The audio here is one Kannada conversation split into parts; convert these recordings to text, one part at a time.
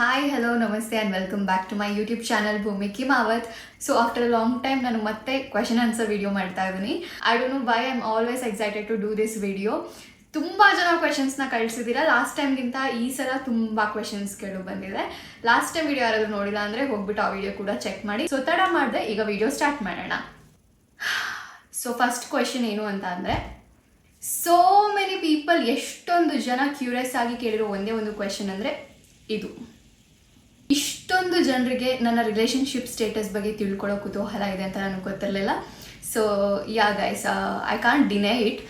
ಹಾಯ್ ಹಲೋ ನಮಸ್ತೆ and welcome back to my YouTube channel Bhoomi Kimavat so after a long time ನಾನು ಮತ್ತೆ ಕ್ವೆಶನ್ ಆನ್ಸರ್ ವಿಡಿಯೋ ಮಾಡ್ತಾ ಇದ್ದೀನಿ I don't know why I am always excited to do this video ತುಂಬ ಜನ ಕ್ವೆಶನ್ಸ್ನ ಕಳಿಸಿದ್ದೀರಾ ಲಾಸ್ಟ್ ಟೈಮ್ಗಿಂತ ಈ ಸಲ ತುಂಬ ಕ್ವೆಶನ್ಸ್ ಕೇಳು ಬಂದಿದೆ ಲಾಸ್ಟ್ ಟೈಮ್ ವಿಡಿಯೋ ಯಾರಾದರೂ ನೋಡಿಲ್ಲ ಅಂದರೆ ಹೋಗ್ಬಿಟ್ಟು ಆ ವಿಡಿಯೋ ಕೂಡ ಚೆಕ್ ಮಾಡಿ ಸೊ ತಡ ಮಾಡಿದೆ ಈಗ ವಿಡಿಯೋ ಸ್ಟಾರ್ಟ್ ಮಾಡೋಣ ಸೊ ಫಸ್ಟ್ ಕ್ವೆಶನ್ ಏನು ಅಂತ ಅಂದರೆ ಸೋ ಮೆನಿ ಪೀಪಲ್ ಎಷ್ಟೊಂದು ಜನ ಕ್ಯೂರಿಯಸ್ ಆಗಿ ಕೇಳಿರೋ ಒಂದೇ ಒಂದು ಕ್ವೆಶನ್ ಅಂದರೆ ಇದು ಇಷ್ಟೊಂದು ಜನರಿಗೆ ನನ್ನ ರಿಲೇಷನ್ಶಿಪ್ ಸ್ಟೇಟಸ್ ಬಗ್ಗೆ ತಿಳ್ಕೊಳ್ಳೋ ಕುತೂಹಲ ಇದೆ ಅಂತ ನನಗೆ ಗೊತ್ತಿರಲಿಲ್ಲ. So yeah guys I can't deny it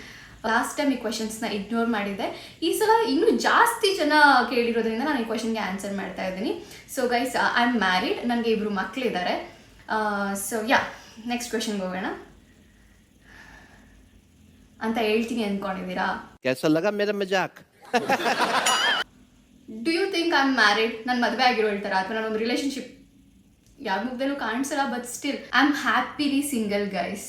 last time ಈ ಕ್ವಶನ್ಸ್ನ ಇಗ್ನೋರ್ ಮಾಡಿದೆ ಈ ಸಲ ಇನ್ನೂ ಜಾಸ್ತಿ ಜನ ಕೇಳಿರೋದ್ರಿಂದ ನಾನು ಈ ಕ್ವಶನ್ಗೆ ಆನ್ಸರ್ ಮಾಡ್ತಾ ಇದ್ದೀನಿ. So guys I am married ನನಗೆ ಇಬ್ಬರು ಮಕ್ಕಳಿದ್ದಾರೆ ಸೊ ಯಾ ನೆಕ್ಸ್ಟ್ ಕ್ವೆಶನ್ಗೆ ಹೋಗೋಣ. ಅಂತ ಹೇಳ್ತೀನಿ ಅಂದ್ಕೊಂಡಿದ್ದೀರಾ? ಕೆಲಸ do you think I am married ನಾನು ಮದುವೆ ಆಗಿರೋ ಹೇಳ್ತಾರೆ? ಅಥವಾ ನಾನು ಒಂದು ರಿಲೇಶನ್ಶಿಪ್ ಯಾವ ಮುಗ್ದಲ್ಲೂ ಕಾಣಿಸಲ್ಲ but still I am happily single guys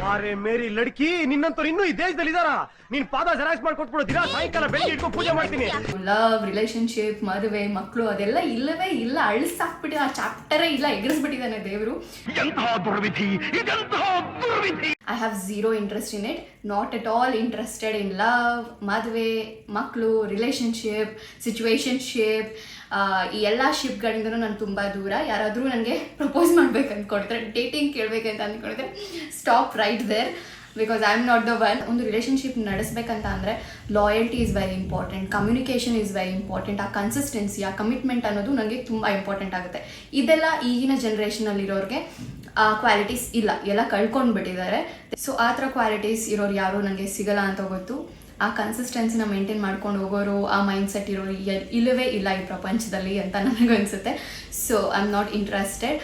ವಾರೆ ಮೇರಿ ಲಡ್ಕಿ ನಿನ್ನಂತವ್ರು ಇನ್ನೂ ಈ ದೇಶದಲ್ಲಿ ಇದಾರ? ನೀನ್ ಪಾದ ಜೆರಾಕ್ಸ್ ಮಾಡ್ಕೊಟ್ಬಿಡು ದಿನ ಸಾಯಂಕಾಲ ಬೆಳಿಗ್ಗೆ ಇಟ್ಕೊಂಡು ಪೂಜೆ ಮಾಡ್ತೀನಿ. ಲವ್ ರಿಲೇಶನ್ಶಿಪ್ ಮದುವೆ ಮಕ್ಕಳು ಅದೆಲ್ಲ ಇಲ್ಲವೇ ಇಲ್ಲ. ಅಳಿಸಾಕ್ಬಿಟ್ಟು ಆ ಚಾಪ್ಟರೇ ಇಲ್ಲ ಎಗರಿಸ್ಬಿಟ್ಟಿದ್ದಾನೆ ದೇವರು. ಎಂತಹ ದುರ್ವಿಧಿ ಇದೆಂತಹ ದುರ್ವಿಧಿ? I have zero interest in it not at all interested in love ಮದುವೆ ಮಕ್ಕಳು ರಿಲೇಷನ್ಶಿಪ್ ಸಿಚುವೇಶನ್ಶಿಪ್ ಈ ಎಲ್ಲ ಶಿಪ್ಗಳಿಂದನೂ ನಾನು ತುಂಬ ದೂರ. ಯಾರಾದರೂ ನನಗೆ ಪ್ರಪೋಸ್ ಮಾಡ್ಬೇಕು ಕೊಡ್ತಾರೆ ಡೇಟಿಂಗ್ ಕೇಳಬೇಕಂತ ಅಂದ್ಕೊಂಡಿದ್ರೆ stop right there because I am not the one ಒಂದು ರಿಲೇಷನ್ಶಿಪ್ ನಡೆಸ್ಬೇಕಂತ ಅಂದರೆ loyalty is very important communication is very important ಆ ಕನ್ಸಿಸ್ಟೆನ್ಸಿ ಆ ಕಮಿಟ್ಮೆಂಟ್ ಅನ್ನೋದು ನನಗೆ ತುಂಬ ಇಂಪಾರ್ಟೆಂಟ್ ಆಗುತ್ತೆ. ಇದೆಲ್ಲ ಈಗಿನ ಜನ್ರೇಷನಲ್ಲಿರೋರಿಗೆ ಕ್ವಾಲಿಟೀಸ್ ಇಲ್ಲ, ಎಲ್ಲ ಕಳ್ಕೊಂಡ್ಬಿಟ್ಟಿದ್ದಾರೆ. ಸೊ ಆ ಥರ ಕ್ವಾಲಿಟೀಸ್ ಇರೋರು ಯಾರು? ನನಗೆ ಸಿಗಲ್ಲ ಅಂತ ಗೊತ್ತು. ಆ ಕನ್ಸಿಸ್ಟೆನ್ಸಿನ ಮೇಂಟೈನ್ ಮಾಡ್ಕೊಂಡು ಹೋಗೋರು, ಆ ಮೈಂಡ್ ಸೆಟ್ ಇರೋರು ಇಲ್ಲವೇ ಇಲ್ಲ ಈ ಪ್ರಪಂಚದಲ್ಲಿ ಅಂತ ನನಗನ್ಸುತ್ತೆ so I am not interested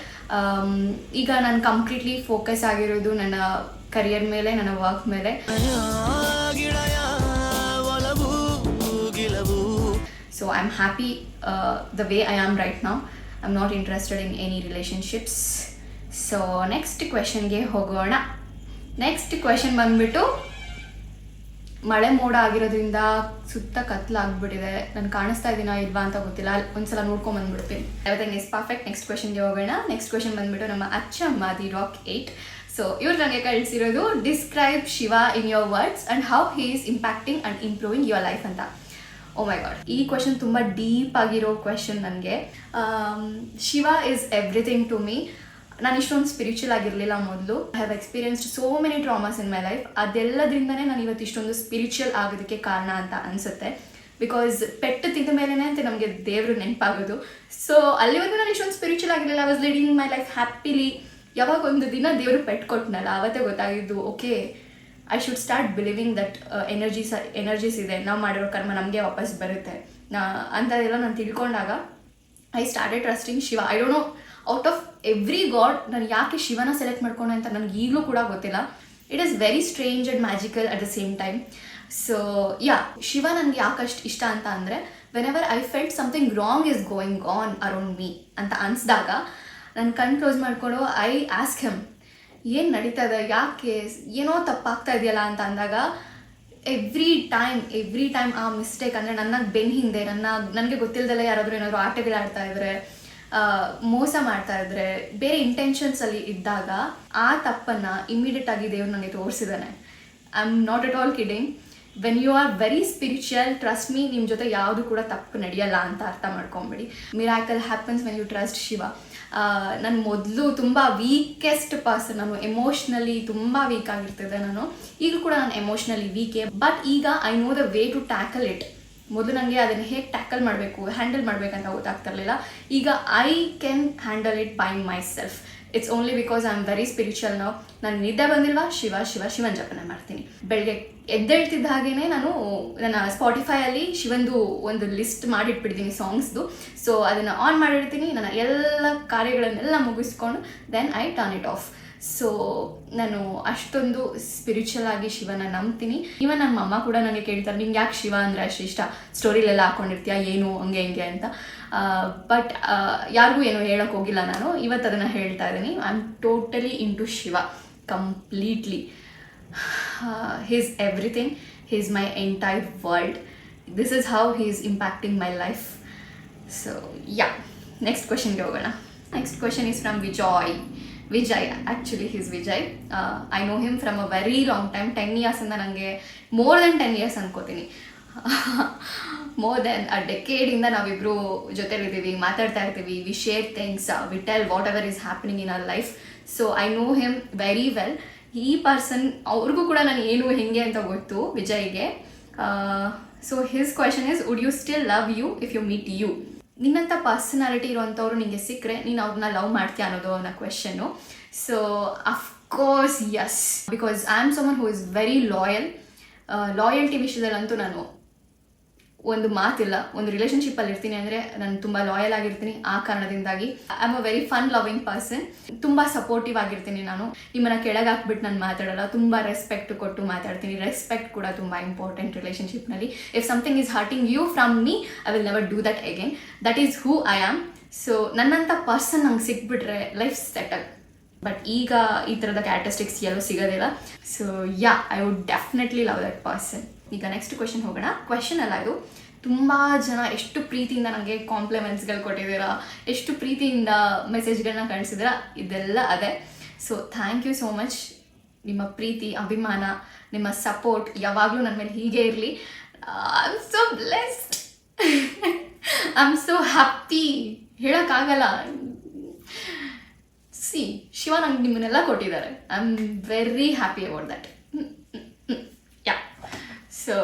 ಈಗ ನಾನು ಕಂಪ್ಲೀಟ್ಲಿ ಫೋಕಸ್ ಆಗಿರೋದು ನನ್ನ ಕರಿಯರ್ ಮೇಲೆ, ನನ್ನ ವರ್ಕ್ ಮೇಲೆ. So I am happy the way I am right now I am not interested in any relationships so next ಕ್ವೆಶನ್ಗೆ ಹೋಗೋಣ. ನೆಕ್ಸ್ಟ್ ಕ್ವೆಶನ್ ಬಂದ್ಬಿಟ್ಟು, ಮಳೆ ಮೋಡ ಆಗಿರೋದ್ರಿಂದ ಸುತ್ತ ಕತ್ಲಾಗ್ಬಿಟ್ಟಿದೆ ನಾನು ಕಾಣಿಸ್ತಾ ಇದ್ದೀನೋ ಇಲ್ವಾ ಅಂತ ಗೊತ್ತಿಲ್ಲ. ಒಂದ್ಸಲ ನೋಡ್ಕೊಂಡ್ ಬಂದ್ಬಿಡ್ತೀನಿ. ಎವ್ರಿಥಿಂಗ್ ಇಸ್ ಪರ್ಫೆಕ್ಟ್ ನೆಕ್ಸ್ಟ್ ಕ್ವೆಶನ್ಗೆ ಹೋಗೋಣ. ನೆಕ್ಸ್ಟ್ ಕ್ವೆಶನ್ ಬಂದ್ಬಿಟ್ಟು ನಮ್ಮ Achamma the rock eight so ಇವ್ರು ನನಗೆ ಕಳಿಸಿರೋದು describe Shiva in your words and how he is impacting and improving your life ಅಂತ. ಓ ಮೈ ಗಾಡ್ ಈ ಕ್ವೆಶನ್ ತುಂಬ ಡೀಪ್ ಆಗಿರೋ ಕ್ವೆಶನ್ ನನಗೆ. Shiva is everything to me ನಾನು ಇಷ್ಟೊಂದು ಸ್ಪಿರಿಚುವಲ್ ಆಗಿರಲಿಲ್ಲ ಮೊದಲು. I have experienced so many traumas in my life ಅದೆಲ್ಲದ್ರಿಂದನೇ ನಾನು ಇವತ್ತು ಇಷ್ಟೊಂದು ಸ್ಪಿರಿಚುವಲ್ ಆಗೋದಕ್ಕೆ ಕಾರಣ ಅಂತ ಅನಿಸುತ್ತೆ. ಬಿಕಾಸ್ ಪೆಟ್ಟು ತಿಂದ ಮೇಲೇ ಅಂತ ನಮಗೆ ದೇವರು ನೆನಪಾಗೋದು. ಸೊ ಅಲ್ಲಿವರೆಗೂ ನಾನು ಇಷ್ಟೊಂದು ಸ್ಪಿರಿಚುವಲ್ ಆಗಿರಲಿಲ್ಲ. I was leading my life happily ಯಾವಾಗ ಒಂದು ದಿನ ದೇವರು ಪೆಟ್ಟು ಕೊಟ್ಟನಲ್ಲ ಅವತ್ತೇ ಗೊತ್ತಾಗಿದ್ದು okay I should start believing that energies energies ಇದೆ. ನಾವು ಮಾಡಿರೋ ಕರ್ಮ ನಮಗೆ ವಾಪಸ್ ಬರುತ್ತೆ. ನಾ, ಅಂಥದ್ದೆಲ್ಲ ನಾನು ತಿಳ್ಕೊಂಡಾಗ I started trusting Shiva I don't know out of every god ನಾನು ಯಾಕೆ ಶಿವನ ಸೆಲೆಕ್ಟ್ ಮಾಡ್ಕೊಂಡೆ ಅಂತ ನನಗೆ ಈಗಲೂ ಕೂಡ ಗೊತ್ತಿಲ್ಲ. It is very strange and magical at the same time so yeah Shiva ನನಗೆ ಅಷ್ಟು ಇಷ್ಟ ಅಂತ ಅಂದರೆ whenever I felt something wrong is going on around me ಅಂತ ಅನಿಸ್ದಾಗ ನಾನು ಕಣ್ ಕ್ಲೋಸ್ ಮಾಡಿಕೊಂಡು ಐ ಆಸ್ಕ್ ಹೆಮ್ ಏನು ನಡೀತಾ ಇದೆ? ಯಾಕೆ? ಏನೋ ತಪ್ಪಾಗ್ತಾ ಇದೆಯಲ್ಲ? ಅಂತ ಅಂದಾಗ ಎವ್ರಿ ಟೈಮ್ ಎವ್ರಿ ಟೈಮ್ ಆ ಮಿಸ್ಟೇಕ್ ಅಂದರೆ ನನ್ನ ಬೆನ್ ಹಿಂದೆ ನನ್ನ ನನಗೆ ಗೊತ್ತಿಲ್ಲದಲ್ಲ ಯಾರಾದರೂ ಏನಾದರೂ ಆಟಗಳಾಡ್ತಾ ಇದ್ರೆ ಆ, ಮೋಸ ಮಾಡ್ತಾ ಇದ್ರೆ ಬೇರೆ ಇಂಟೆನ್ಷನ್ಸ್ ಅಲ್ಲಿ ಇದ್ದಾಗ ಆ ತಪ್ಪನ್ನ ಇಮಿಡಿಯೇಟ್ ಆಗಿ ದೇವ್ರು ನನಗೆ ತೋರಿಸಿದ್ದಾನೆ I am not at all kidding when you are very spiritual trust me ನಿಮ್ಮ ಜೊತೆ ಯಾವುದು ಕೂಡ ತಪ್ಪು ನಡೆಯಲ್ಲ ಅಂತ ಅರ್ಥ ಮಾಡ್ಕೊಂಬಿಡಿ. Miracle happens when you trust Shiva. ನಾನು ಮೊದಲು ತುಂಬ ವೀಕೆಸ್ಟ್ ಪರ್ಸನ್ ನಾನು ಎಮೋಷ್ನಲಿ ತುಂಬ ವೀಕ್ ಆಗಿರ್ತಿದ್ದೆ ನಾನು. ಈಗ ಕೂಡ ನಾನು ಎಮೋಷ್ನಲಿ ವೀಕೆ ಬಟ್ ಈಗ I know the way to tackle it ಮೊದಲು ನನಗೆ ಅದನ್ನು ಹೇಗೆ ಟ್ಯಾಕಲ್ ಮಾಡಬೇಕು ಹ್ಯಾಂಡಲ್ ಮಾಡಬೇಕಂತ ಗೊತ್ತಾಗ್ತಿರ್ಲಿಲ್ಲ. ಈಗ I can handle it by myself it's only because I am very spiritual ನಾವು ನಾನು ನಿದ್ದೆ ಬಂದಿಲ್ವಾ? ಶಿವ ಶಿವ, ಶಿವನ್ ಜಪನ ಮಾಡ್ತೀನಿ. ಬೆಳಗ್ಗೆ ಎದ್ದೇಳ್ತಿದ್ದ ಹಾಗೇನೆ ನಾನು ನನ್ನ ಸ್ಪಾಟಿಫೈಯಲ್ಲಿ ಶಿವಂದು ಒಂದು ಲಿಸ್ಟ್ ಮಾಡಿಟ್ಬಿಡ್ತೀನಿ ಸಾಂಗ್ಸ್ದು ಸೊ ಅದನ್ನು ಆನ್ ಮಾಡಿರ್ತೀನಿ ನನ್ನ ಎಲ್ಲ ಕಾರ್ಯಗಳನ್ನೆಲ್ಲ ಮುಗಿಸ್ಕೊಂಡು then I turn it off so ನಾನು ಅಷ್ಟೊಂದು ಸ್ಪಿರಿಚುವಲ್ ಆಗಿ ಶಿವನ ನಂಬ್ತೀನಿ. ಇವನ್ ನಮ್ಮ ಅಮ್ಮ ಕೂಡ ನನಗೆ ಕೇಳ್ತಾರೆ, ನಿಂಗೆ ಯಾಕೆ ಶಿವ ಅಂದರೆ ಅಷ್ಟು ಇಷ್ಟ? ಸ್ಟೋರಿಲೆಲ್ಲ ಹಾಕೊಂಡಿರ್ತೀಯ? ಏನು? ಹಂಗೆ, ಹಿಂಗೆ ಅಂತ. ಬಟ್ ಯಾರಿಗೂ ಏನು ಹೇಳೋಕೆ ಹೋಗಿಲ್ಲ ನಾನು. ಇವತ್ತು ಅದನ್ನು ಹೇಳ್ತಾ ಇದ್ದೀನಿ. I am totally into Shiva completely he's everything he's my entire world this is how he is impacting my life so yeah next question ಹೋಗೋಣ. Next question is from Vijay Vijay actually he's Vijay. I know him from a very long time ten ಇಯರ್ಸಿಂದ ನನಗೆ ಮೋರ್ ದೆನ್ ಟೆನ್ ಇಯರ್ಸ್ ಅನ್ಕೋತೀನಿ. ಮೋರ್ ದೆನ್ ಅ ಡೆಕೇಡಿಂದ ನಾವಿಬ್ಬರು ಜೊತೆಲಿದ್ದೀವಿ, ಮಾತಾಡ್ತಾ ಇರ್ತೀವಿ. We share things we tell whatever is happening in our life so I know him very well ಈ ಪರ್ಸನ್ ಅವ್ರಿಗೂ ಕೂಡ ನಾನು ಏನು, ಹೆಂಗೆ ಅಂತ ಗೊತ್ತು ವಿಜಯ್ಗೆ. So his question is would you still love you if you meet you ನಿನ್ನಂಥ ಪರ್ಸನಾಲಿಟಿ ಇರುವಂಥವ್ರು ನಿಮಗೆ ಸಿಕ್ಕರೆ ನೀನು ಅವ್ರನ್ನ ಲವ್ ಮಾಡ್ತೀಯ ಅನ್ನೋದು ಅನ್ನೋ question so of course yes because I am someone who is very loyal loyalty ವಿಷಯದಲ್ಲಂತೂ ನಾನು ಒಂದು ಮಾತಿಲ್ಲ, ಒಂದು ರಿಲೇಷನ್ಶಿಪ್ಪಲ್ಲಿ ಇರ್ತೀನಿ ಅಂದರೆ ನಾನು ತುಂಬ ಲಾಯಲ್ ಆಗಿರ್ತೀನಿ ಆ ಕಾರಣದಿಂದಾಗಿ. I am a very fun loving person ತುಂಬ ಸಪೋರ್ಟಿವ್ ಆಗಿರ್ತೀನಿ ನಾನು. ನಿಮ್ಮನ್ನ ಕೆಳಗೆ ಹಾಕ್ಬಿಟ್ಟು ನಾನು ಮಾತಾಡಲ್ಲ, ತುಂಬ ರೆಸ್ಪೆಕ್ಟ್ ಕೊಟ್ಟು ಮಾತಾಡ್ತೀನಿ. ರೆಸ್ಪೆಕ್ಟ್ ಕೂಡ ತುಂಬ important ರಿಲೇಷನ್ಶಿಪ್ನಲ್ಲಿ if something is hurting you from me I will never do that again that is who I am so ನನ್ನಂಥ ಪರ್ಸನ್ ನಂಗೆ ಸಿಕ್ಬಿಟ್ರೆ ಲೈಫ್ ಸೆಟಲ್ ಬಟ್ ಈಗ ಈ ಥರದ ಕ್ಯಾರೆಕ್ಟರಿಸ್ಟಿಕ್ಸ್ ಎಲ್ಲೂ ಸಿಗೋದಿಲ್ಲ. So yeah I would definitely love that person ಈಗ ನೆಕ್ಸ್ಟ್ ಕ್ವೆಶನ್ ಹೋಗೋಣ. ಕ್ವೆಶನ್ ಅಲ್ಲ ಇದು. ತುಂಬ ಜನ ಎಷ್ಟು ಪ್ರೀತಿಯಿಂದ ನನಗೆ ಕಾಂಪ್ಲಿಮೆಂಟ್ಸ್ಗಳು ಕೊಟ್ಟಿದ್ದೀರಾ, ಎಷ್ಟು ಪ್ರೀತಿಯಿಂದ ಮೆಸೇಜ್ಗಳನ್ನ ಕಳಿಸಿದ್ದೀರಾ, ಇದೆಲ್ಲ ಅದೇ. So thank you so much ನಿಮ್ಮ ಪ್ರೀತಿ, ಅಭಿಮಾನ, ನಿಮ್ಮ ಸಪೋರ್ಟ್ ಯಾವಾಗಲೂ ನನ್ನ ಮೇಲೆ ಹೀಗೆ ಇರಲಿ. I am so blessed I am so happy ಹೇಳೋಕ್ಕಾಗಲ್ಲ. ಸಿ ಶಿವ ನಂಗೆ ನಿಮ್ಮನ್ನೆಲ್ಲ ಕೊಟ್ಟಿದ್ದಾರೆ. I am very happy about that so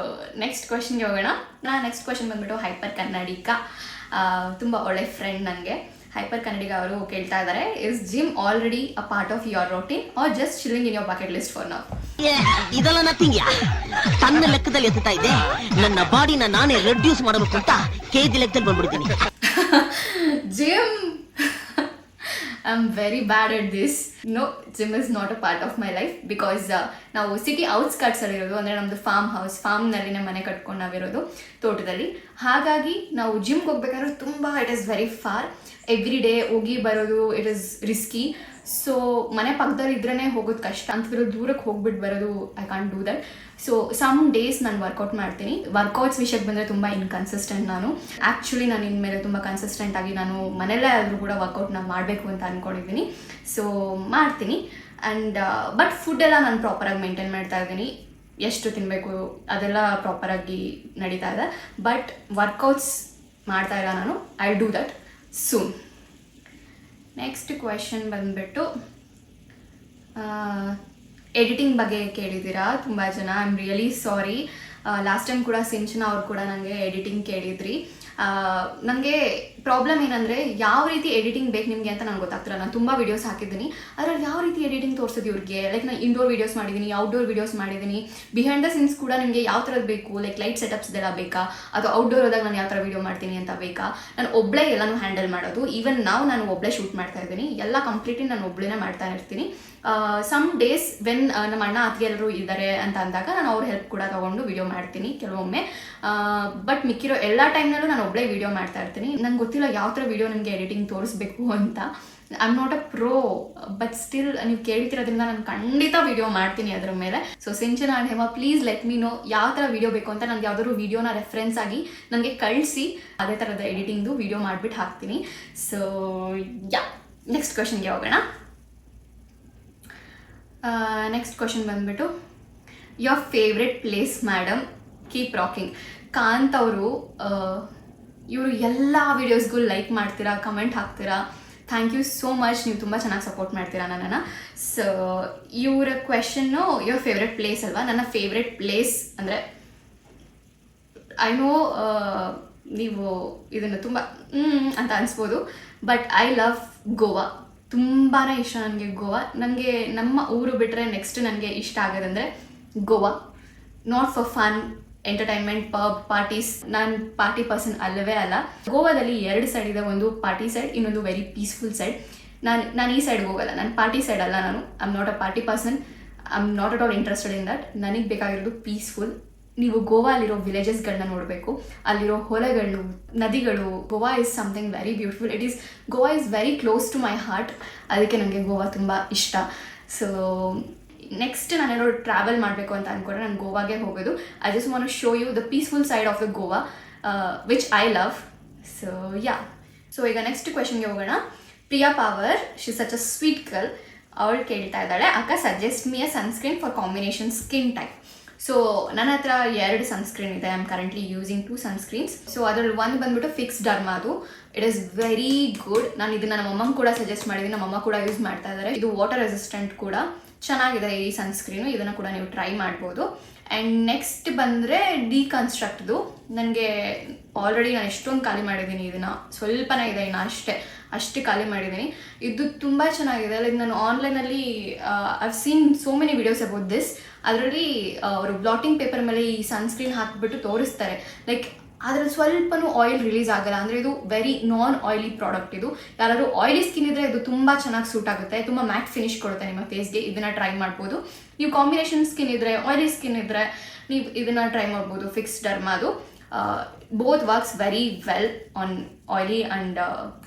next ಕ್ವಶನ್ಗೆ ಹೋಗೋಣ. ನಾ ನೆಕ್ಸ್ಟ್ ಕ್ವಶನ್ ಬಂದ್ಬಿಟ್ಟು ಹೈಪರ್ ಕನ್ನಡಿಗ ತುಂಬ ಒಳ್ಳೆ ಫ್ರೆಂಡ್ ನನಗೆ ಹೈಪರ್ ಕನ್ನಡಿಗ ಅವರು ಕೇಳ್ತಾ ಇದ್ದಾರೆ is gym already a part of your routine or just chilling in your bucket list for ನಾವು ಏ, ಇದೆಲ್ಲ ನಥಿಂಗ್ ತನ್ನ ಲೆಕ್ಕದಲ್ಲಿ ಎತ್ತುತ್ತಾ ಇದೆ ನನ್ನ ಬಾಡಿನ ನಾನೇ ರೆಡ್ಯೂಸ್ ಮಾಡಬೇಕು ಅಂತ ಕೆಜಿ ಲೆಕ್ಕದಲ್ಲಿ ಬಂದ್ಬಿಡ್ತೀನಿ gym I am very bad at this no gym is not a part of my life because ನಾವು ಸಿಟಿ ಔಟ್ಸ್ಕಟ್ಸ್ ಅಲ್ಲಿ ಇರೋದು, ಅಂದರೆ ನಮ್ಮದು ಫಾರ್ಮ್ ಹೌಸ್ ಫಾರ್ಮ್ನಲ್ಲಿನೇ ಮನೆ ಕಟ್ಕೊಂಡು ನಾವಿರೋದು ತೋಟದಲ್ಲಿ. ಹಾಗಾಗಿ ನಾವು ಜಿಮ್ಗೆ ಹೋಗ್ಬೇಕಾದ್ರೆ ತುಂಬ it is very far every day ಹೋಗಿ ಬರೋದು ಇಟ್ ಇಸ್ ರಿಸ್ಕಿ ಸೊ ಮನೆ ಪಕ್ಕದಲ್ಲಿ ಇದ್ರೇ ಹೋಗೋದು ಕಷ್ಟ. ಅಂತಿರೋ ದೂರಕ್ಕೆ ಹೋಗ್ಬಿಟ್ಟು ಬರೋದು I can't do that so some days ನಾನು ವರ್ಕೌಟ್ ಮಾಡ್ತೀನಿ. ವರ್ಕೌಟ್ಸ್ ವಿಷಯಕ್ಕೆ ಬಂದರೆ ತುಂಬ ಇನ್ಕನ್ಸಿಸ್ಟೆಂಟ್ ನಾನು. ಆ್ಯಕ್ಚುಲಿ ನಾನು ಇನ್ಮೇಲೆ ತುಂಬ ಕನ್ಸಿಸ್ಟೆಂಟ್ ಆಗಿ ನಾನು ಮನೆಯಲ್ಲೇ ಆದರೂ ಕೂಡ ವರ್ಕೌಟ್ನ ಮಾಡಬೇಕು ಅಂತ ಅಂದ್ಕೊಂಡಿದ್ದೀನಿ ಸೊ ಮಾಡ್ತೀನಿ. ಆ್ಯಂಡ್ ಬಟ್ ಫುಡ್ ಎಲ್ಲ ನಾನು ಪ್ರಾಪರಾಗಿ ಮೇಂಟೈನ್ ಮಾಡ್ತಾ ಇದ್ದೀನಿ. ಎಷ್ಟು ತಿನ್ನಬೇಕು ಅದೆಲ್ಲ ಪ್ರಾಪರಾಗಿ ನಡೀತಾ ಇದೆ. ಬಟ್ ವರ್ಕೌಟ್ಸ್ ಮಾಡ್ತಾ ಇಲ್ಲ ನಾನು. I do that soon next question ಬಂದ್ಬಿಟ್ಟು ಎಡಿಟಿಂಗ್ ಬಗ್ಗೆ ಕೇಳಿದ್ದೀರಾ? ತುಂಬ ಜನ I am really sorry last time ಕೂಡ ಸಿಂಚನ ಅವ್ರು ಕೂಡ ನನಗೆ ಎಡಿಟಿಂಗ್ ಕೇಳಿದ್ರಿ. ನನಗೆ ಪ್ರಾಬ್ಲಮ್ ಏನಂದರೆ ಯಾವ ರೀತಿ ಎಡಿಟಿಂಗ್ ಬೇಕು ನಿಮಗೆ ಅಂತ ನನಗೆ ಗೊತ್ತಾಗ್ತಿಲ್ಲ. ನಾನು ತುಂಬ ವೀಡಿಯೋಸ್ ಹಾಕಿದ್ದೀನಿ. ಅದ್ರಲ್ಲಿ ಯಾವ ರೀತಿ ಎಡಿಟಿಂಗ್ ತೋರಿಸೋದು ಇವ್ರಿಗೆ? ಲೈಕ್ ನಾನು ಇಂಡೋರ್ ವೀಡಿಯೋಸ್ ಮಾಡಿದ್ದೀನಿ ಔಟ್ಡೋರ್ ವೀಡಿಯೋಸ್ ಮಾಡಿದ್ದೀನಿ. ಬಿಹೈಂಡ್ ದ ಸೀನ್ಸ್ ಕೂಡ ನಿಮಗೆ ಯಾವ ಥರದ್ದು ಬೇಕು? ಲೈಕ್ ಲೈಟ್ ಸೆಟಪ್ಸ್ ಎಲ್ಲ ಬೇಕಾ? ಅಥವಾ ಔಟ್ಡೋರ್ ಹೋದಾಗ ನಾನು ಯಾವ ಥರ ವೀಡಿಯೋ ಮಾಡ್ತೀನಿ ಅಂತ ಬೇಕಾ? ನಾನು ಒಬ್ಬಳೇ ಎಲ್ಲನೂ ಹ್ಯಾಂಡಲ್ ಮಾಡೋದು. ಈವನ್ ನಾವು ನಾನು ಒಬ್ಬಳೇ ಶೂಟ್ ಮಾಡ್ತಾ ಇದ್ದೀನಿ. ಎಲ್ಲ ಕಂಪ್ಲೀಟ್ಲಿ ನಾನು ಒಬ್ಬಳೇ ಮಾಡ್ತಾ ಇರ್ತೀನಿ. ಸಮ್ ಡೇಸ್ ವೆನ್ ನಮ್ಮ ಅಣ್ಣ, ಅತ್ತಿಗೆ ಎಲ್ಲರೂ ಇದ್ದಾರೆ ಅಂತ ಅಂದಾಗ ನಾನು ಅವ್ರ ಹೆಲ್ಪ್ ಕೂಡ ತಗೊಂಡು ವಿಡಿಯೋ ಮಾಡ್ತೀನಿ ಕೆಲವೊಮ್ಮೆ. ಬಟ್ ಮಿಕ್ಕಿರೋ ಎಲ್ಲ ಟೈಮ್ನಲ್ಲೂ ನಾನು ಒಬ್ಬಳೇ ವಿಡಿಯೋ ಮಾಡ್ತಾ ಇರ್ತೀನಿ. ನಂಗೆ ಗೊತ್ತಿಲ್ಲ ಯಾವ ಥರ ವಿಡಿಯೋ ನಿಮಗೆ ಎಡಿಟಿಂಗ್ ತೋರಿಸ್ಬೇಕು ಅಂತ. I am not a pro but still ನೀವು ಕೇಳ್ತಿರೋದ್ರಿಂದ ನಾನು ಖಂಡಿತ ವಿಡಿಯೋ ಮಾಡ್ತೀನಿ ಅದ್ರ ಮೇಲೆ. So Sinchana and Hema please let me know ಯಾವ ಥರ ವಿಡಿಯೋ ಬೇಕು ಅಂತ ನನಗೆ ಯಾವ್ದಾದ್ರು ವಿಡಿಯೋನ ರೆಫರೆನ್ಸ್ ಆಗಿ ನನಗೆ ಕಳಿಸಿ. ಅದೇ ಥರದ ಎಡಿಟಿಂಗ್ದು ವಿಡಿಯೋ ಮಾಡಿಬಿಟ್ಟು ಹಾಕ್ತೀನಿ. ಸೊ ಯಾ ನೆಕ್ಸ್ಟ್ ಕ್ವಶನ್ಗೆ ಹೋಗೋಣ. ನೆಕ್ಸ್ಟ್ ಕ್ವಶನ್ ಬಂದ್ಬಿಟ್ಟು your favourite place madam keep rocking Kanth ಅವರು ಇವರು ಎಲ್ಲ ವೀಡಿಯೋಸ್ಗೂ ಲೈಕ್ ಮಾಡ್ತೀರಾ ಕಮೆಂಟ್ ಹಾಕ್ತೀರಾ? ಥ್ಯಾಂಕ್ ಯು ಸೋ ಮಚ್ ನೀವು ತುಂಬ ಚೆನ್ನಾಗಿ ಸಪೋರ್ಟ್ ಮಾಡ್ತೀರಾ ನನ್ನನ್ನು. ಸೊ ಇವರ ಕ್ವೆಶನ್ನು ಯುವರ್ ಫೇವ್ರೆಟ್ ಪ್ಲೇಸ್ ಅಲ್ವಾ? ನನ್ನ ಫೇವ್ರೆಟ್ ಪ್ಲೇಸ್ ಅಂದರೆ ಐ ನೋ ನೀವು ಇದನ್ನು ತುಂಬ ಅಂತ ಅನಿಸ್ಬೋದು. ಬಟ್ ಐ ಲವ್ ಗೋವಾ ತುಂಬಾ ಇಷ್ಟ ನನಗೆ ಗೋವಾ. ನನಗೆ ನಮ್ಮ ಊರು ಬಿಟ್ಟರೆ ನೆಕ್ಸ್ಟ್ ನನಗೆ ಇಷ್ಟ ಆಗೋದಂದ್ರೆ Goa. Not for fun entertainment pub parties ನಾನು ಪಾರ್ಟಿ ಪರ್ಸನ್ ಅಲ್ಲವೇ ಅಲ್ಲ. ಗೋವಾದಲ್ಲಿ ಎರಡು ಸೈಡ್ ಇದೆ, ಒಂದು ಪಾರ್ಟಿ ಸೈಡ್ ಇನ್ನೊಂದು ವೆರಿ ಪೀಸ್ಫುಲ್ ಸೈಡ್ ನಾನು ನಾನು ಈ ಸೈಡ್ಗೆ ಹೋಗಲ್ಲ. ನಾನು ಪಾರ್ಟಿ ಸೈಡ್ ಅಲ್ಲ ನಾನು. I am not a party person I am not at all interested in that ನನಗೆ ಬೇಕಾಗಿರೋದು ಪೀಸ್ಫುಲ್ ನೀವು ಗೋವಾ ಅಲ್ಲಿರೋ ವಿಲೇಜಸ್ಗಳನ್ನ ನೋಡಬೇಕು. ಅಲ್ಲಿರೋ ಹೊಲಗಳು, ನದಿಗಳು, Goa is something very beautiful it is Goa is very close to my heart ಅದಕ್ಕೆ ನನಗೆ ಗೋವಾ ತುಂಬ ಇಷ್ಟ. ಸೊ ನೆಕ್ಸ್ಟ್ ನಾನು ಏನೋ ಟ್ರಾವೆಲ್ ಮಾಡಬೇಕು ಅಂತ ಅಂದ್ಕೊಂಡ್ರೆ ನಾನು ಗೋವಾಗೆ ಹೋಗೋದು. I just want show you the peaceful side of the Goa which I love so yeah so ಈಗ ನೆಕ್ಸ್ಟ್ ಕ್ವೆಶನ್ಗೆ ಹೋಗೋಣ. Priya Pawar she such a sweet girl ಅವಳು ಕೇಳ್ತಾ ಇದ್ದಾಳೆ, ಅಕ್ಕ suggest me a sunscreen for combination skin type so ನನ್ನ ಹತ್ರ ಎರಡು ಸನ್ಸ್ಕ್ರೀನ್ ಇದೆ. I am currently using two sunscreens so ಅದ್ರಲ್ಲಿ ಒಂದು ಬಂದ್ಬಿಟ್ಟು ಫಿಕ್ಸ್ ಡರ್ಮಾ ಅದು. ಇಟ್ ಇಸ್ ವೆರಿ ಗುಡ್ ನಾನು ಇದನ್ನ ನಮ್ಮ ಅಮ್ಮಂಗೆ ಕೂಡ ಸಜೆಸ್ಟ್ ಮಾಡಿದ್ದೀನಿ ನಮ್ಮ ಅಮ್ಮ ಕೂಡ ಯೂಸ್ ಮಾಡ್ತಾ ಇದ್ದಾರೆ ಇದು ವಾಟರ್ ರೆಸಿಸ್ಟೆಂಟ್ ಕೂಡ. ಚೆನ್ನಾಗಿದೆ ಈ ಸನ್ಸ್ಕ್ರೀನು ಇದನ್ನು ಕೂಡ ನೀವು ಟ್ರೈ ಮಾಡ್ಬೋದು. ಆ್ಯಂಡ್ ನೆಕ್ಸ್ಟ್ ಬಂದರೆ ಡಿಕನ್ಸ್ಟ್ರಕ್ಟ್ದು ನನಗೆ ಆಲ್ರೆಡಿ ನಾನು ಎಷ್ಟೊಂದು ಖಾಲಿ ಮಾಡಿದ್ದೀನಿ ಇದನ್ನು. ಸ್ವಲ್ಪನೇ ಇದೆ ಇನ್ನು ಅಷ್ಟೇ. ಅಷ್ಟೇ ಖಾಲಿ ಮಾಡಿದ್ದೀನಿ ಇದು ತುಂಬ ಚೆನ್ನಾಗಿದೆ. ಲೈಕ್ ನಾನು ಆನ್ಲೈನಲ್ಲಿ I've seen so many videos about this ಅದರಲ್ಲಿ ಅವರು ಬ್ಲಾಟಿಂಗ್ ಪೇಪರ್ ಮೇಲೆ ಈ ಸನ್ಸ್ಕ್ರೀನ್ ಹಾಕಿಬಿಟ್ಟು ತೋರಿಸ್ತಾರೆ. ಲೈಕ್ ಅದ್ರಲ್ಲಿ ಸ್ವಲ್ಪನೂ ಆಯಿಲ್ ರಿಲೀಸ್ ಆಗಲ್ಲ. ಅಂದರೆ ಇದು ವೆರಿ ನಾನ್ ಆಯಿಲಿ ಪ್ರಾಡಕ್ಟ್ ಇದು. ಯಾರಾದರೂ ಆಯಿಲಿ ಸ್ಕಿನ್ ಇದ್ದರೆ ಇದು ತುಂಬ ಚೆನ್ನಾಗಿ ಸೂಟ್ ಆಗುತ್ತೆ. ತುಂಬ ಮ್ಯಾಟ್ ಫಿನಿಶ್ ಕೊಡುತ್ತೆ ನಿಮ್ಮ ಫೇಸ್ಗೆ ಇದನ್ನು ಟ್ರೈ ಮಾಡ್ಬೋದು. ನೀವು ಕಾಂಬಿನೇಷನ್ ಸ್ಕಿನ್ ಇದ್ದರೆ ಆಯಿಲಿ ಸ್ಕಿನ್ ಇದ್ದರೆ ನೀವು ಇದನ್ನು ಟ್ರೈ ಮಾಡ್ಬೋದು. ಫಿಕ್ಸ್ ಡರ್ಮಾದು both works very well on oily and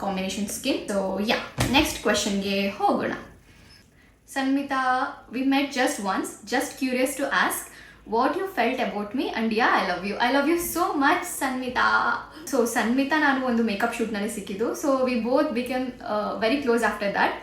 combination skin so yeah next ಕ್ವೆಶನ್ಗೆ ಹೋಗೋಣ. Sanmita, we met just once. Just curious to ask what you felt about me and yeah, I love you. I love you so much, Sanmita. So Sanmita ನಾನು ಒಂದು ಮೇಕಪ್ ಶೂಟ್ನಲ್ಲಿ ಸಿಕ್ಕಿದ್ದು so we both become very close after that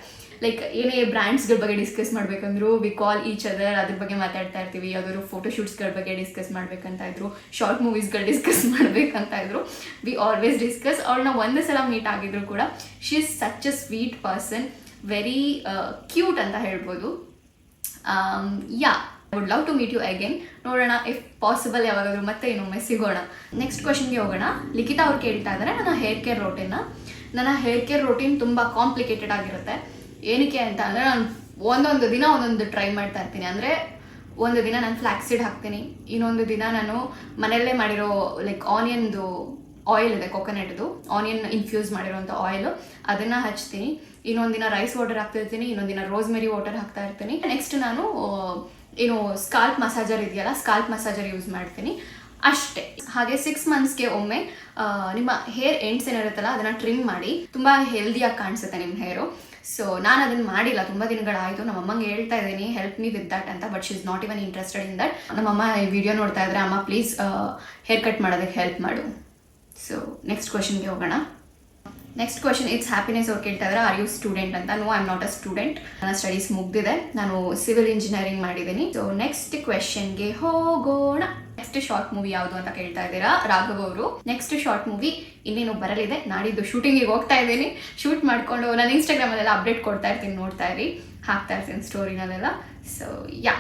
like ಏನೇ ಬ್ರ್ಯಾಂಡ್ಸ್ಗಳ ಬಗ್ಗೆ ಡಿಸ್ಕಸ್ ಮಾಡಬೇಕಂದ್ರು ವಿ ಕಾಲ್ ಈಚ್ ಅದರ್ ಅದ್ರ ಬಗ್ಗೆ ಮಾತಾಡ್ತಾ ಇರ್ತೀವಿ ಯಾವ್ದಾದ್ರು ಫೋಟೋ ಶೂಟ್ಸ್ಗಳ ಬಗ್ಗೆ ಡಿಸ್ಕಸ್ ಮಾಡ್ಬೇಕಂತ ಇದ್ರು ಶಾರ್ಟ್ ಮೂವೀಸ್ಗಳು ಡಿಸ್ಕಸ್ ಮಾಡಬೇಕಂತ ಇದ್ರು ವಿ ಆಲ್ವೇಸ್ ಡಿಸ್ಕಸ್ ಅವ್ಳನ್ನ ಒಂದೇ ಸಲ ಮೀಟ್ ಆಗಿದ್ರು ಕೂಡ she is such a sweet person very cute ಅಂತ ಹೇಳ್ಬೋದು. Yeah would love to meet you again ನೋಡೋಣ ಇಫ್ ಪಾಸಿಬಲ್ ಯಾವಾಗಾದ್ರೂ ಮತ್ತೆ ಇನ್ನೊಮ್ಮೆ ಸಿಗೋಣ. ನೆಕ್ಸ್ಟ್ ಕ್ವಶನ್ಗೆ ಹೋಗೋಣ. ಲಿಖಿತ ಅವ್ರು ಕೇಳ್ತಾ ಇದ್ದಾರೆ ನನ್ನ ಹೇರ್ ಕೇರ್ ರೋಟೀನ್ನ ನನ್ನ ಹೇರ್ ಕೇರ್ ರೋಟೀನ್ ತುಂಬ ಕಾಂಪ್ಲಿಕೇಟೆಡ್ ಆಗಿರುತ್ತೆ. ಏನಕ್ಕೆ ಅಂತ ಅಂದರೆ ನಾನು ಒಂದೊಂದು ದಿನ ಒಂದೊಂದು ಟ್ರೈ ಮಾಡ್ತಾ ಇರ್ತೀನಿ. ಅಂದರೆ ಒಂದು ದಿನ ನಾನು ಫ್ಲ್ಯಾಕ್ಸಿಡ್ ಹಾಕ್ತೀನಿ. ಇನ್ನೊಂದು ದಿನ ನಾನು ಮನೆಯಲ್ಲೇ ಮಾಡಿರೋ ಲೈಕ್ ಆನಿಯನ್ದು ಆಯಿಲ್ ಇದೆ ಕೊಕೊನೆಟ್ದು ಆನಿಯನ್ ಇನ್ಫ್ಯೂಸ್ ಮಾಡಿರೋಂಥ ಆಯಿಲ್ ಅದನ್ನು ಹಚ್ತೀನಿ. ಇನ್ನೊಂದಿನ ದಿನ ರೈಸ್ ವಾಟರ್ ಹಾಕ್ತಾ ಇರ್ತೀನಿ, ಇನ್ನೊಂದು ದಿನ ರೋಸ್ಮೆರಿ ವಾಟರ್ ಹಾಕ್ತಾ ಇರ್ತೀನಿ. ನೆಕ್ಸ್ಟ್ ನಾನು ಏನು ಸ್ಕಾಲ್ಪ್ ಮಸಾಜರ್ ಇದೆಯಲ್ಲ ಸ್ಕಾಲ್ಪ್ ಮಸಾಜರ್ ಯೂಸ್ ಮಾಡ್ತೀನಿ. ಅಷ್ಟೇ. ಹಾಗೆ ಸಿಕ್ಸ್ ಮಂತ್ಸ್ಗೆ ಒಮ್ಮೆ ನಿಮ್ಮ ಹೇರ್ ಎಂಡ್ಸ್ ಏನಿರುತ್ತಲ್ಲ, ಅದನ್ನು ಟ್ರಿಮ್ ಮಾಡಿ. ತುಂಬ ಹೆಲ್ದಿಯಾಗಿ ಕಾಣಿಸುತ್ತೆ ನಿಮ್ಮ ಹೇರು ಸೊ ನಾನು ಅದನ್ನು ಮಾಡಿಲ್ಲ. ತುಂಬ ದಿನಗಳಾಯಿತು. ನಮ್ಮ ಅಮ್ಮಂಗೆ ಹೇಳ್ತಾ ಇದ್ದೀನಿ ಹೆಲ್ಪ್ ಮೀ ವಿತ್ ದಟ್ ಅಂತ but she is not even interested in that ನಮ್ಮಮ್ಮ ಈ ವಿಡಿಯೋ ನೋಡ್ತಾ ಇದ್ರೆ, ಅಮ್ಮ ಪ್ಲೀಸ್ ಹೇರ್ ಕಟ್ ಮಾಡೋದಕ್ಕೆ ಹೆಲ್ಪ್ ಮಾಡು. ಸೊ ನೆಕ್ಸ್ಟ್ ಕ್ವಶನ್ಗೆ ಹೋಗೋಣ. ನೆಕ್ಸ್ಟ್ ಕ್ವಶನ್ ಇಟ್ಸ್ ಹ್ಯಾಪಿನೆಸ್ ಅವ್ರು ಕೇಳ್ತಾ ಇದ್ದಾರೆ ಆರ್ ಯು ಸ್ಟೂಡೆಂಟ್ ಅಂತ? No I am not a student ನನ್ನ ಸ್ಟಡೀಸ್ ಮುಗ್ದಿದೆ. ನಾನು ಸಿವಿಲ್ ಇಂಜಿನಿಯರಿಂಗ್ ಮಾಡಿದ್ದೀನಿ. ಸೊ ನೆಕ್ಸ್ಟ್ ಕ್ವೆಶನ್ಗೆ ಹೋಗೋಣ. ನೆಕ್ಸ್ಟ್ ಶಾರ್ಟ್ ಮೂವಿ ಯಾವುದು ಅಂತ ಕೇಳ್ತಾ ಇದ್ದೀರಾ? ರಾಘವ್ ಅವರು. ನೆಕ್ಸ್ಟ್ ಶಾರ್ಟ್ ಮೂವಿ ಇನ್ನೇನು ಬರಲಿದೆ. ನಾಡಿದ್ದು ಶೂಟಿಂಗಿಗೆ ಹೋಗ್ತಾ ಇದ್ದೀನಿ. ಶೂಟ್ ಮಾಡಿಕೊಂಡು ನಾನು ಇನ್ಸ್ಟಾಗ್ರಾಮಲ್ಲೆಲ್ಲ ಅಪ್ಡೇಟ್ ಕೊಡ್ತಾ ಇರ್ತೀನಿ, ನೋಡ್ತಾ ಇರಿ. ಹಾಕ್ತಾ ಇರ್ತೀನಿ ಸ್ಟೋರಿನಲ್ಲೆಲ್ಲ so yeah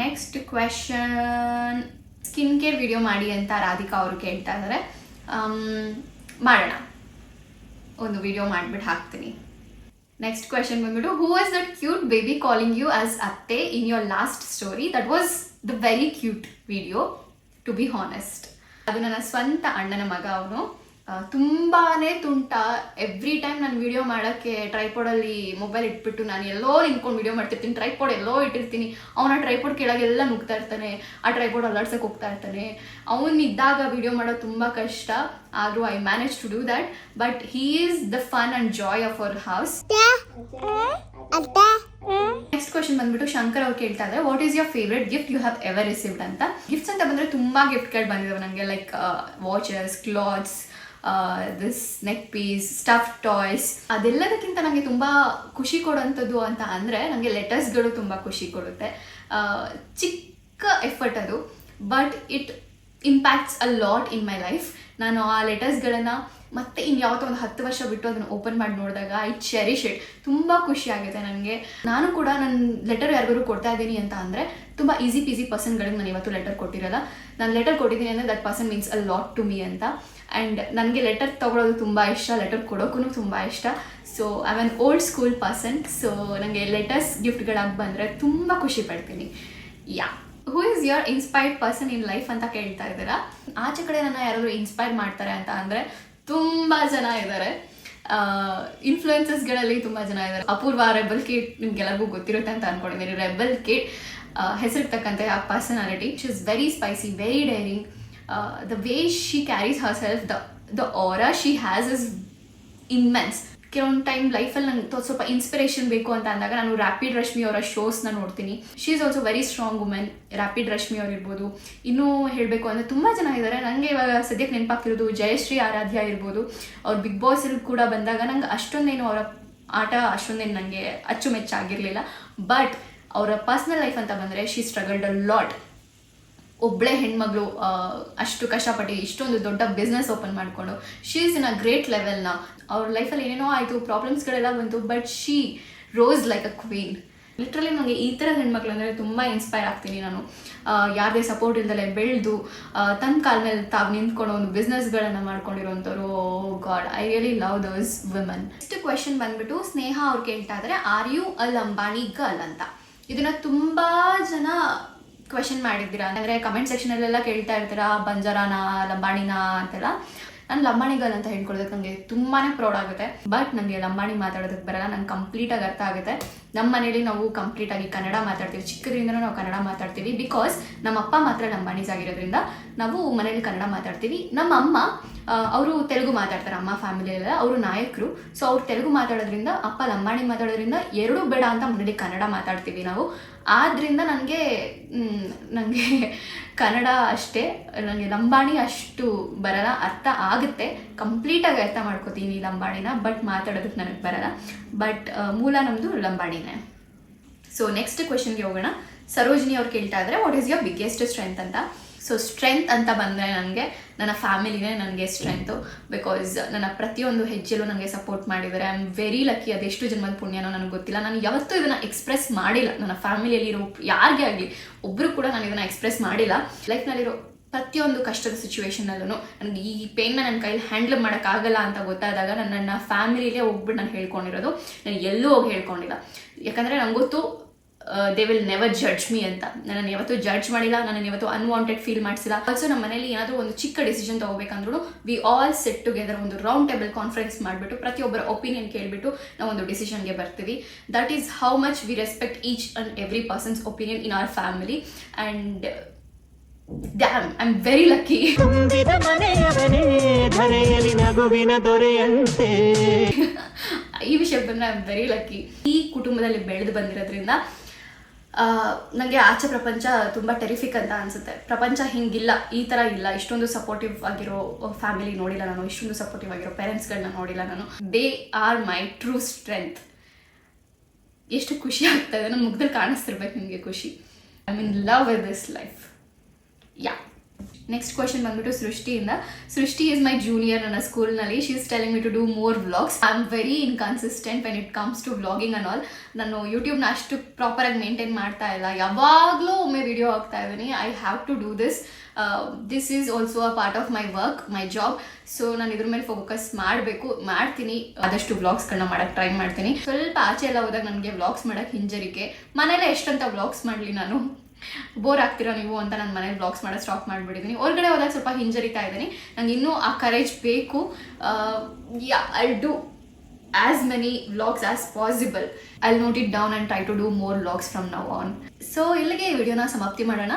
next question skin care video ಮಾಡಿ ಅಂತ ರಾಧಿಕಾ ಅವರು ಕೇಳ್ತಾ ಇದ್ದಾರೆ ಮಾಡೋಣ. ಒಂದು ವಿಡಿಯೋ ಮಾಡಿಬಿಟ್ಟು ಹಾಕ್ತೀನಿ. ನೆಕ್ಸ್ಟ್ ಕ್ವೆಶನ್ ಬಂದ್ಬಿಟ್ಟು who is that cute baby calling you as atte in your last story that was the very cute video to be honest ಅದು ನನ್ನ ಸ್ವಂತ ಅಣ್ಣನ ಮಗ ಅವನು. ತುಂಬಾನೇ ತುಂಟ. ಎವ್ರಿ ಟೈಮ್ ನಾನು ವಿಡಿಯೋ ಮಾಡೋಕ್ಕೆ ಟ್ರೈಪೋಡಲ್ಲಿ ಮೊಬೈಲ್ ಇಟ್ಬಿಟ್ಟು ನಾನು ಎಲ್ಲೋ ನಿಂತ್ಕೊಂಡು ವಿಡಿಯೋ ಮಾಡ್ತಿರ್ತೀನಿ. ಟ್ರೈಪೋಡ್ ಎಲ್ಲೋ ಇಟ್ಟಿರ್ತೀನಿ. ಅವನ ಟ್ರೈಪೋಡ್ ಕೆಳಗೆಲ್ಲ ನುಗ್ತಾ ಇರ್ತಾನೆ. ಆ ಟ್ರೈಪೋಡ್ ಅಲ್ಲಾಡ್ಸಕ್ಕೆ ಹೋಗ್ತಾ ಇರ್ತಾನೆ. ಅವನಿದ್ದಾಗ ವಿಡಿಯೋ ಮಾಡೋದು ತುಂಬ ಕಷ್ಟ. ಆದರೂ I manage to do that but he is the fun and joy of our house next question ಬಂದ್ಬಿಟ್ಟು ಶಂಕರ್ ಅವ್ರು ಕೇಳ್ತಾ ಇದ್ದಾರೆ what is your favourite gift you have ever received ಅಂತ. ಗಿಫ್ಟ್ಸ್ ಅಂತ ಬಂದರೆ ತುಂಬ ಕಾರ್ಡ್ ಬಂದಿದ್ದಾವೆ ನನಗೆ like watches clothes this neck piece stuff toys ಅದೆಲ್ಲದಕ್ಕಿಂತ ನನಗೆ ತುಂಬ ಖುಷಿ ಕೊಡೋಂಥದ್ದು ಅಂತ ಅಂದರೆ ನನಗೆ ಲೆಟರ್ಸ್ಗಳು ತುಂಬ ಖುಷಿ ಕೊಡುತ್ತೆ. ಚಿಕ್ಕ ಎಫರ್ಟ್ ಅದು but it impacts a lot in my life ನಾನು ಆ ಲೆಟರ್ಸ್ಗಳನ್ನು ಮತ್ತೆ ಇನ್ಯಾವತ್ತೋ ಒಂದು ಹತ್ತು ವರ್ಷ ಬಿಟ್ಟು ಅದನ್ನು ಓಪನ್ ಮಾಡಿ ನೋಡಿದಾಗ ಐ ಚೆರಿಶ್ ಇಟ್ ತುಂಬ ಖುಷಿ ಆಗುತ್ತೆ ನನಗೆ ನಾನು ಕೂಡ ನನ್ನ ಲೆಟರ್ ಯಾರಿಗೂ ಕೊಡ್ತಾ ಇದ್ದೀನಿ ಅಂತ ಅಂದರೆ ತುಂಬ ಈಸಿ ಪೀಸಿ ಪರ್ಸನ್ಗಳಿಗೆ ನಾನು ಇವತ್ತು ಲೆಟರ್ ಕೊಟ್ಟಿರಲ್ಲ. ನಾನು ಲೆಟರ್ ಕೊಟ್ಟಿದ್ದೀನಿ ಅಂದರೆ that person means a lot to me ಅಂತ. ಆ್ಯಂಡ್ ನನಗೆ ಲೆಟರ್ ತೊಗೊಳೋದು ತುಂಬ ಇಷ್ಟ ಲೆಟರ್ ಕೊಡೋಕ್ಕೂ ತುಂಬ ಇಷ್ಟ. So I an old school person so ನನಗೆ ಲೆಟರ್ಸ್ ಗಿಫ್ಟ್ಗಳಾಗಿ ಬಂದರೆ ತುಂಬ ಖುಷಿ ಪಡ್ತೀನಿ. Yeah who is your inspired person in life ಅಂತ ಕೇಳ್ತಾ ಇದ್ದೀರಾ? ಆಚೆ ಕಡೆ ನನ್ನ ಯಾರಾದರೂ ಇನ್ಸ್ಪೈರ್ ಮಾಡ್ತಾರೆ ಅಂತ ಅಂದರೆ ತುಂಬ ಜನ ಇದ್ದಾರೆ ಇನ್ಫ್ಲುಯೆನ್ಸಸ್ಗಳಲ್ಲಿ ತುಂಬ ಜನ ಇದ್ದಾರೆ ಅಪೂರ್ವ ರೆಬಲ್ ಕಿಟ್ ನಿಮ್ಗೆಲ್ಲರಿಗೂ ಗೊತ್ತಿರುತ್ತೆ ಅಂತ ಅನ್ಕೊಂಡಿದ್ದೀನಿ ರೆಬಲ್ ಕಿಟ್ ಹೆಸರಿರ್ತಕ್ಕಂಥ ಆ personality she is very spicy very daring the way she carries her self the the aura she has is immense ಕೆಲವೊಂದು ಟೈಮ್ ಲೈಫಲ್ಲಿ ನಂಗೆ ಸ್ವಲ್ಪ ಇನ್ಸ್ಪಿರೇಷನ್ ಬೇಕು ಅಂತ ಅಂದಾಗ ನಾನು ರ್ಯಾಪಿಡ್ ರಶ್ಮಿ ಅವರ ಶೋಸ್ನ ನೋಡ್ತೀನಿ. She is also very strong women rapid Rashmi ಇರ್ಬೋದು ಇನ್ನೂ ಹೇಳಬೇಕು ಅಂದರೆ ತುಂಬ ಜನ ಇದ್ದಾರೆ ನನಗೆ ಇವಾಗ ಸದ್ಯಕ್ಕೆ ನೆನಪಾಗ್ತಿರೋದು ಜಯಶ್ರೀ ಆರಾಧ್ಯ ಇರ್ಬೋದು. ಅವ್ರು ಬಿಗ್ ಬಾಸ್ ಕೂಡ ಬಂದಾಗ ನಂಗೆ ಅಷ್ಟೊಂದೇನು ಅವರ ಆಟ ಅಷ್ಟೊಂದೇನು ನನಗೆ ಅಚ್ಚುಮೆಚ್ಚಾಗಿರಲಿಲ್ಲ. ಬಟ್ ಅವರ ಪರ್ಸ್ನಲ್ ಲೈಫ್ ಅಂತ ಬಂದರೆ ಶಿ ಸ್ಟ್ರಗಲ್ಡ್ ಅ ಲಾಟ್ ಒಬ್ಬಳೇ ಹೆಣ್ಮಗಳು ಅಷ್ಟು ಕಷ್ಟಪಟ್ಟು ಇಷ್ಟೊಂದು ದೊಡ್ಡ ಬಿಸ್ನೆಸ್ ಓಪನ್ ಮಾಡಿಕೊಂಡು she is in a great ಲೆವೆಲ್ನ ಅವ್ರ ಲೈಫಲ್ಲಿ ಏನೇನೋ ಆಯಿತು ಪ್ರಾಬ್ಲಮ್ಸ್ಗಳೆಲ್ಲ ಬಂತು but she rose like a queen literally ನನಗೆ ಈ ಥರ ಹೆಣ್ಮಕ್ಳು ಅಂದರೆ ತುಂಬ ಇನ್ಸ್ಪೈರ್ ಆಗ್ತೀನಿ ನಾನು. ಯಾರದೇ ಸಪೋರ್ಟ್ ಇಲ್ದಲೆ ಬೆಳೆದು ತನ್ನ ಕಾಲ ಮೇಲೆ ತಾವು ನಿಂತ್ಕೊಂಡು ಒಂದು ಬಿಸ್ನೆಸ್ಗಳನ್ನು ಮಾಡ್ಕೊಂಡಿರೋಂಥವ್ರು god I really love those women next question ಬಂದ್ಬಿಟ್ಟು, ಸ್ನೇಹ ಅವ್ರು ಕೇಳ್ತಾ ಇದ್ದಾರೆ ಆರ್ ಯು ಅಲ್ ಅಂಬಾನಿ ಗರ್ಲ್ ಅಂತ. ಇದನ್ನು ತುಂಬ ಜನ ಕ್ವೆಶನ್ ಮಾಡಿದ್ದೀರಾ? ಅಂದರೆ ಕಮೆಂಟ್ ಸೆಕ್ಷನಲ್ಲೆಲ್ಲ ಕೇಳ್ತಾ ಇರ್ತೀರಾ ಬಂಜಾರಾನ, ಲಂಬಾಣಿನ ಅಂತೆಲ್ಲ? ನಾನು ಲಂಬಾಣಿಗಲ್ ಅಂತ ಹೇಳ್ಕೊಳ್ಳೋದಕ್ಕೆ ನನಗೆ ತುಂಬಾನೇ ಪ್ರೌಡ್ ಆಗುತ್ತೆ. ಬಟ್ ನನಗೆ ಲಂಬಾಣಿ ಮಾತಾಡೋದಕ್ಕೆ ಬರಲ್ಲ, ನಂಗೆ ಕಂಪ್ಲೀಟಾಗಿ ಅರ್ಥ ಆಗುತ್ತೆ. ನಮ್ಮ ಮನೇಲಿ ನಾವು ಕಂಪ್ಲೀಟಾಗಿ ಕನ್ನಡ ಮಾತಾಡ್ತೀವಿ. ಚಿಕ್ಕದ್ರಿಂದ ನಾವು ಕನ್ನಡ ಮಾತಾಡ್ತೀವಿ ಬಿಕಾಸ್ ನಮ್ಮ ಅಪ್ಪ ಮಾತ್ರ ಲಂಬಾಣೀಸ್ ಆಗಿರೋದ್ರಿಂದ ನಾವು ಮನೇಲಿ ಕನ್ನಡ ಮಾತಾಡ್ತೀವಿ. ನಮ್ಮ ಅಮ್ಮ ಅವರು ತೆಲುಗು ಮಾತಾಡ್ತಾರೆ, ಅಮ್ಮ ಫ್ಯಾಮಿಲಿ ಎಲ್ಲ ಅವರು ನಾಯಕರು. ಸೊ ಅವ್ರು ತೆಲುಗು ಮಾತಾಡೋದ್ರಿಂದ, ಅಪ್ಪ ಲಂಬಾಣಿ ಮಾತಾಡೋದ್ರಿಂದ ಎರಡೂ ಬೇಡ ಅಂತ ಮನೇಲಿ ಕನ್ನಡ ಮಾತಾಡ್ತೀವಿ ನಾವು. ಆದ್ರಿಂದ ನನಗೆ ನನಗೆ ಕನ್ನಡ ಅಷ್ಟೇ ನನಗೆ ಲಂಬಾಣಿ ಅಷ್ಟು ಬರಲ್ಲ, ಅರ್ಥ ಆಗುತ್ತೆ. ಕಂಪ್ಲೀಟಾಗಿ ಅರ್ಥ ಮಾಡ್ಕೋತೀನಿ ಲಂಬಾಣಿನ ಬಟ್ ಮಾತಾಡೋದಕ್ಕೆ ನನಗೆ ಬರಲ್ಲ. ಬಟ್ ಮೂಲ ನಮ್ಮದು ಲಂಬಾಣಿನೇ. ಸೊ ನೆಕ್ಸ್ಟ್ ಕ್ವೆಶನ್ಗೆ ಹೋಗೋಣ. ಸರೋಜಿನಿ ಅವ್ರು ಕೇಳ್ತಾ ಇದ್ದಾರೆ what is your biggest strength ಅಂತ. ಸೊ ಸ್ಟ್ರೆಂತ್ ಅಂತ ಬಂದರೆ ನನಗೆ, ನನ್ನ ಫ್ಯಾಮಿಲಿನೇ ನನಗೆ ಸ್ಟ್ರೆಂತು ಬಿಕಾಸ್ ನನ್ನ ಪ್ರತಿಯೊಂದು ಹೆಜ್ಜೆಲೂ ನನಗೆ ಸಪೋರ್ಟ್ ಮಾಡಿದ್ದಾರೆ. ಐ ಆಮ್ ವೆರಿ ಲಕ್ಕಿ ಅದೆಷ್ಟು ಜನ್ಮದ ಪುಣ್ಯನೋ ನನಗೆ ಗೊತ್ತಿಲ್ಲ. ನಾನು ಯಾವತ್ತೂ ಇದನ್ನು ಎಕ್ಸ್ಪ್ರೆಸ್ ಮಾಡಿಲ್ಲ. ನನ್ನ ಫ್ಯಾಮಿಲಿಯಲ್ಲಿರೋ ಯಾರಿಗೆ ಆಗಲಿ ಒಬ್ಬರು ಕೂಡ ನಾನು ಇದನ್ನು ಎಕ್ಸ್ಪ್ರೆಸ್ ಮಾಡಿಲ್ಲ. ಲೈಫ್ನಲ್ಲಿರೋ ಪ್ರತಿಯೊಂದು ಕಷ್ಟದ ಸಿಚುವೇಶನಲ್ಲೂ ನನಗೆ ಈ ಪೇನ್ನ ನನ್ನ ಕೈಲಿ ಹ್ಯಾಂಡಲ್ ಮಾಡೋಕ್ಕಾಗಲ್ಲ ಅಂತ ಗೊತ್ತಾದಾಗ ನಾನು ನನ್ನ ಫ್ಯಾಮಿಲಿಲೇ ಹೋಗ್ಬಿಟ್ಟು ನಾನು ಹೇಳ್ಕೊಂಡಿರೋದು. ನಾನು ಎಲ್ಲೂ ಹೋಗಿ ಹೇಳ್ಕೊಂಡಿಲ್ಲ. ಯಾಕಂದರೆ ನಂಗೆ ಗೊತ್ತು they will never judge me ಅಂತ. ನನ್ನ ಯಾವತ್ತೂ ಜಡ್ಜ್ ಮಾಡಿಲ್ಲ ನನ್ನನ್ನು ಯಾವತ್ತೂ ಅನ್ವಾಂಟೆಡ್ ಫೀಲ್ ಮಾಡಿಸಿಲ್ಲ. ಆಲ್ಸೋ ನಮ್ಮ ಮನೇಲಿ ಏನಾದರೂ ಒಂದು ಚಿಕ್ಕ ಡಿಸಿಷನ್ ತಗೋಬೇಕಂದ್ರೂ ವಿ ಆಲ್ ಸೆಟ್ ಟುಗೆದರ್ ಒಂದು ರೌಂಡ್ ಟೇಬಲ್ ಕಾನ್ಫರೆನ್ಸ್ ಮಾಡಿಬಿಟ್ಟು ಪ್ರತಿಯೊಬ್ಬರ ಒಪಿನಿಯನ್ ಕೇಳಿಬಿಟ್ಟು ನಾವು ಒಂದು ಡಿಸಿಷನ್ಗೆ ಬರ್ತೀವಿ. That is how much we respect each and every person's opinion in our family and damn I am very lucky ಈ ವಿಷಯ ಬಂದ್ರೆ ಐ ಆಮ್ ವೆರಿ ಲಕ್ಕಿ ಈ ಕುಟುಂಬದಲ್ಲಿ ಬೆಳೆದು ಬಂದಿರೋದ್ರಿಂದ ನನಗೆ ಆಚೆ ಪ್ರಪಂಚ ತುಂಬ ಟೆರಿಫಿಕ್ ಅಂತ ಅನಿಸುತ್ತೆ. ಪ್ರಪಂಚ ಹಿಂಗಿಲ್ಲ, ಈ ಥರ ಇಲ್ಲ. ಇಷ್ಟೊಂದು ಸಪೋರ್ಟಿವ್ ಆಗಿರೋ ಫ್ಯಾಮಿಲಿ ನೋಡಿಲ್ಲ ನಾನು. ಇಷ್ಟೊಂದು ಸಪೋರ್ಟಿವ್ ಆಗಿರೋ ಪೇರೆಂಟ್ಸ್ಗಳನ್ನ ನೋಡಿಲ್ಲ ನಾನು. They are my true strength ಎಷ್ಟು ಖುಷಿ ಆಗ್ತಾ ಇದೆ. ನನ್ನ ಮುಖದಲ್ಲಿ ಕಾಣಿಸ್ತಿರ್ಬೇಕು ನಿಮಗೆ ಖುಷಿ. I mean love with this life yeah next question ಬಂದ್ಬಿಟ್ಟು ಸೃಷ್ಟಿಯಿಂದ. ಸೃಷ್ಟಿ ಇಸ್ ಮೈ ಜೂನಿಯರ್ ನನ್ನ ಸ್ಕೂಲ್ನಲ್ಲಿ she is telling me to do more vlogs I am very inconsistent when it comes to vlogging on all ನಾನು ಯೂಟ್ಯೂಬ್ನ ಅಷ್ಟು ಪ್ರಾಪರ್ ಆಗಿ ಮೇಂಟೈನ್ ಮಾಡ್ತಾ ಇಲ್ಲ. ಯಾವಾಗಲೂ ಒಮ್ಮೆ ವಿಡಿಯೋ ಹಾಕ್ತಾ ಇದ್ದೀನಿ. I have to do this this is also a part of my work my job so ನಾನು ಇದ್ರ ಮೇಲೆ ಫೋಕಸ್ ಮಾಡಬೇಕು, ಮಾಡ್ತೀನಿ. ಆದಷ್ಟು ವ್ಲಾಗ್ಸ್ಗಳನ್ನ ಮಾಡೋಕ್ಕೆ ಟ್ರೈ ಮಾಡ್ತೀನಿ. ಸ್ವಲ್ಪ ಆಚೆ ಎಲ್ಲ ಹೋದಾಗ ನನಗೆ ವ್ಲಾಗ್ಸ್ ಮಾಡೋಕ್ಕೆ ಹಿಂಜರಿಕೆ. ಮನೇಲೆ ಎಷ್ಟಂತ ವ್ಲಾಗ್ಸ್ ಮಾಡಲಿ ನಾನು? ಬೋರ್ ಆಗ್ತಿರೋ ನೀವು ಅಂತ ನಾನು ಮನೇಲಿ ಬ್ಲಾಗ್ಸ್ ಮಾಡೋದು ಸ್ಟಾಪ್ ಮಾಡಿಬಿಟ್ಟಿದ್ದೀನಿ ಹೊರಗಡೆ ಹೋದಾಗ ಸ್ವಲ್ಪ ಹಿಂಜರಿತಾ ಇದ್ದೀನಿ. ನಂಗೆ ಇನ್ನೂ ಆ ಕರೇಜ್ ಬೇಕು. Yeah I do as many vlogs as possible I note it down and try to do more vlogs from now on so ಇಲ್ಲಿಗೆ ಈ ವಿಡಿಯೋನ ಸಮಾಪ್ತಿ ಮಾಡೋಣ.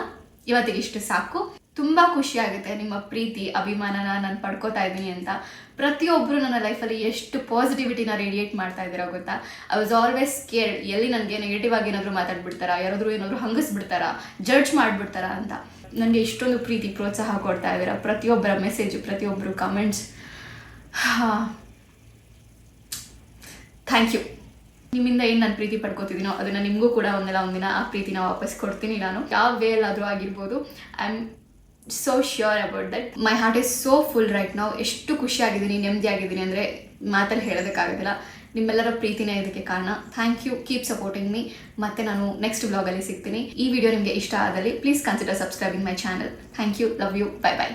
ಇವತ್ತಿಗೆ ಇಷ್ಟು ಸಾಕು. ತುಂಬ ಖುಷಿ ಆಗುತ್ತೆ ನಿಮ್ಮ ಪ್ರೀತಿ, ಅಭಿಮಾನನ ನಾನು ಪಡ್ಕೋತಾ ಇದ್ದೀನಿ ಅಂತ. ಪ್ರತಿಯೊಬ್ಬರು ನನ್ನ ಲೈಫಲ್ಲಿ ಎಷ್ಟು ಪಾಸಿಟಿವಿಟಿನ ರೇಡಿಯೇಟ್ ಮಾಡ್ತಾ ಇದ್ದೀರಾ ಗೊತ್ತಾ? ಐ ವಾಸ್ ಆಲ್ವೇಸ್ ಕೇರ್ ಎಲ್ಲಿ ನನಗೆ ನೆಗೆಟಿವ್ ಆಗಿ ಏನಾದರೂ ಮಾತಾಡ್ಬಿಡ್ತಾರಾ? ಯಾರಾದರೂ ಏನಾದರೂ ಹಂಗಿಸ್ಬಿಡ್ತಾರಾ? ಜಡ್ಜ್ ಮಾಡಿಬಿಡ್ತಾರಾ ಅಂತ. ನನಗೆ ಇಷ್ಟೊಂದು ಪ್ರೀತಿ, ಪ್ರೋತ್ಸಾಹ ಕೊಡ್ತಾ ಇದ್ದೀರ? ಪ್ರತಿಯೊಬ್ಬರ ಮೆಸೇಜ್ ಪ್ರತಿಯೊಬ್ಬರು ಕಮೆಂಟ್ಸ್ ಥ್ಯಾಂಕ್ ಯು ನಿಮ್ಮಿಂದ ಏನು ನಾನು ಪ್ರೀತಿ ಪಡ್ಕೋತಿದ್ದೀನೋ, ಅದನ್ನು ನಿಮಗೂ ಕೂಡ ಒಂದಲ್ಲ ಒಂದಿನ ಆ ಪ್ರೀತಿನ ವಾಪಸ್ ಕೊಡ್ತೀನಿ ನಾನು. ಯಾವ ವೇಲ್ ಆದರೂ ಆಗಿರ್ಬೋದು I am so sure about that my heart is so full right ನಾವು ಎಷ್ಟು ಖುಷಿಯಾಗಿದ್ದೀನಿ ನೆಮ್ಮದಿಯಾಗಿದ್ದೀನಿ ಅಂದರೆ ಮಾತಲ್ಲಿ ಹೇಳೋದಕ್ಕಾಗೋದಿಲ್ಲ ನಿಮ್ಮೆಲ್ಲರ ಪ್ರೀತಿನೇ ಇದಕ್ಕೆ ಕಾರಣ. Thank you keep supporting me ಮತ್ತೆ ನಾನು ನೆಕ್ಸ್ಟ್ ಬ್ಲಾಗಲ್ಲಿ ಸಿಗ್ತೀನಿ. ಈ ವಿಡಿಯೋ ನಿಮಗೆ ಇಷ್ಟ ಆದಲ್ಲಿ please consider subscribing my channel thank you love you bye bye